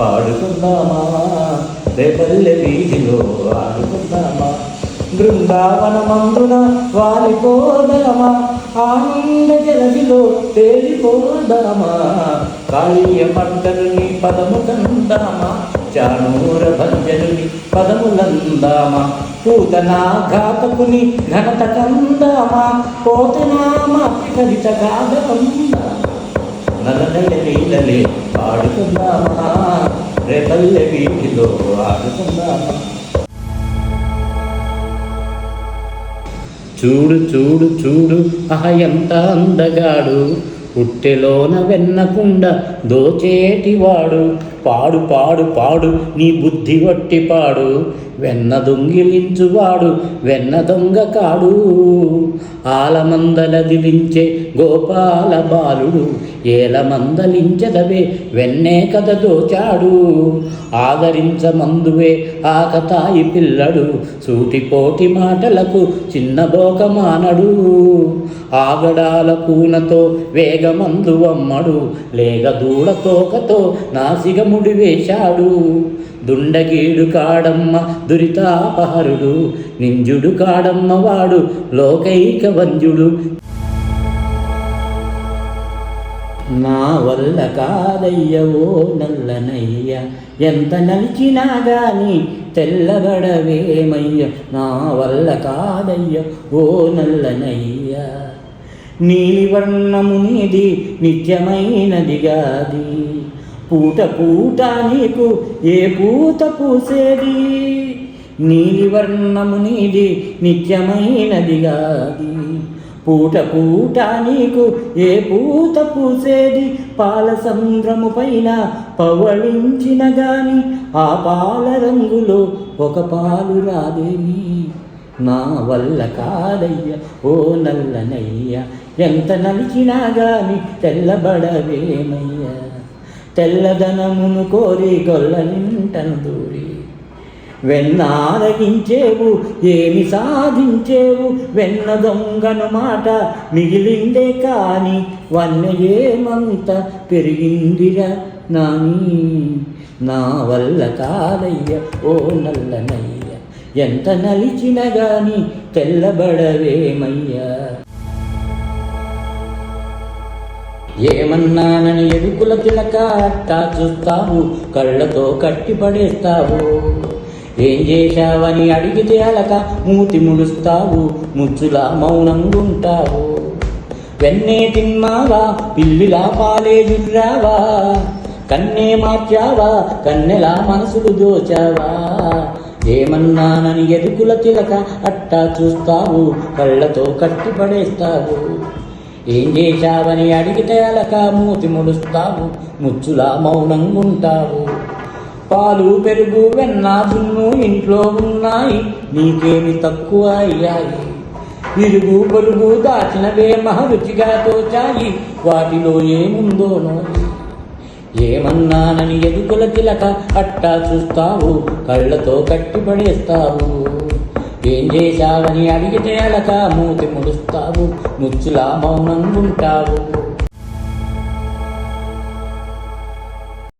పాడుకుందామా? రేపల్లె వీధిలో ఆడుకుందామా? బృందావన మందున వాలిపోదామా ఆనంద జలదిలో తేలిపోదామా కాళీయ పంటలుని పదము కందామా? చానూర భంజనుని పదములందామా? పూతనా ఘాతకుని ఘనత కందామా? పోతనామా కవిత గాథకందామా నల్లనల్ల నీళ్ళలే ఆడుకుందామా రేపల్లె వీధిలో ఆడుకుందామా? చూడు చూడు చూడు ఆహ ఎంత అందగాడు. పుట్టెలోన వెన్నకుండా దోచేటివాడు. పాడు పాడు పాడు నీ బుద్ధి వట్టి పాడు. వెన్న దొంగిలించువాడు వెన్న దొంగ కాడు. ఆలమందలదిలించే గోపాల బాలుడు ఏలమందలించదవే వెన్నే కథ దోచాడు. ఆదరించమందువే ఆకతాయి పిల్లడు సూటిపోటి మాటలకు చిన్నబోక మానడు. ఆగడాల కూనతో వేగమందు అమ్మడు లేగ దూడ తోకతో ముడి వేశాడు దుండగీడు కాడమ్మ దురితాపహరుడు నింజుడు కాడమ్మ వాడు లోకైక వంజుడు నా వల్ల కాదయ్యవో ఓ నల్లనయ్య ఎంత నలిచినా గాని తెల్లబడవేమయ్య నా వల్ల కాదయ్య ఓ నల్లనయ్య నీలివర్ణము నీది నిత్యమైనదిగాది పూట పూట నీకు ఏ పూత పూసేది? నీలివర్ణము నీది నిత్యమైనదిగాది పూట పూట నీకు ఏ పూత పూసేది? పాల సంద్రము పైన పవళించిన గాని ఆ పాల రంగులో ఒక పాలు రాదేమి? నా వల్ల కాదయ్య ఓ నల్లనయ్య ఎంత నలిచినా గాని తెల్లబడవేమయ్యా? తెల్లదనమును కోరి గొల్లనింటను దూరి. వెన్నారగించేవు ఏమి సాధించేవు వెన్న దొంగను మాట మిగిలిందే కాని వన్న ఏమంత పెరిగిందిరా నాని? నా వల్ల కాదయ్య ఓ నల్లనయ్య ఎంత నలిచిన గాని తెల్లబడవేమయ్యా? ఏమన్నానని ఎరుకుల తిలక అట్టా చూస్తావు కళ్ళతో కట్టిపడేస్తావు ఏం చేశావని అడిగితే అలక మూతి ముడుస్తావు. ముచ్చులా మౌనంగుంటావు వెన్నే తిన్నావా పిల్లిలా పాలే జుర్రావా కన్నే మార్చావా కన్నెలా మనసులు దోచావా? ఏమన్నానని ఎరుకుల తిలక అట్టా చూస్తావు? కళ్ళతో కట్టిపడేస్తావు ఏం చేశావని అడిగితే అలక మూతి ముడుస్తావు ముచ్చులా మౌనంగుంటావు. పాలు పెరుగు వెన్న జున్ను ఇంట్లో ఉన్నాయి నీకేమి తక్కువ అయ్యాయి. విరుగు పొరుగు దాచినవే మహరుచిగా తోచాయి వాటిలో ఏముందో నోయి. ఏమన్నానని ఎదుగుల తిలక అట్టా చూస్తావు కళ్ళతో కట్టిపడేస్తావు ఏం చేశావని అడిగితే అలక మూతి ముడుస్తావు ముచ్చులా మౌనంగుంటావు.